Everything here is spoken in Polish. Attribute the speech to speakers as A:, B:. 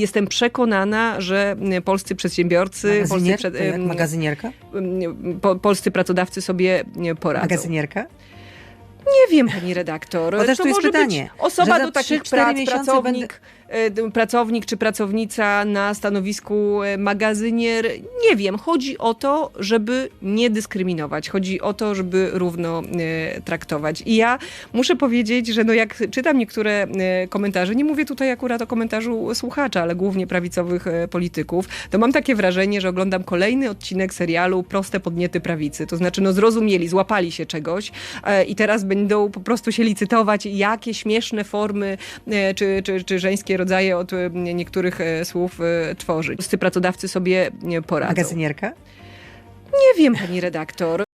A: Jestem przekonana, że m, polscy przedsiębiorcy, polscy,
B: Magazynier?
A: przed-
B: jak
A: em,
B: magazynierka?
A: m, po, polscy pracodawcy sobie poradzą.
B: Magazynierka?
A: Nie wiem, pani redaktor.
B: Bo też
A: to może
B: pytanie,
A: być osoba do takich
B: 3-4
A: prac, pracownik, d- pracownik czy pracownica na stanowisku e, magazynier. Nie wiem. Chodzi o to, żeby nie dyskryminować. Chodzi o to, żeby równo e, traktować. I ja muszę powiedzieć, że no jak czytam niektóre e, komentarze, nie mówię tutaj akurat o komentarzu słuchacza, ale głównie prawicowych e, polityków, to mam takie wrażenie, że oglądam kolejny odcinek serialu Proste podniety prawicy. To znaczy, no zrozumieli, złapali się czegoś e, i teraz będą po prostu się licytować, jakie śmieszne formy e, czy, czy, czy żeńskie rodzaje od e, niektórych e, słów e, tworzyć. Polscy pracodawcy sobie poradzą.
B: Magazynierka?
A: Nie wiem, pani redaktor.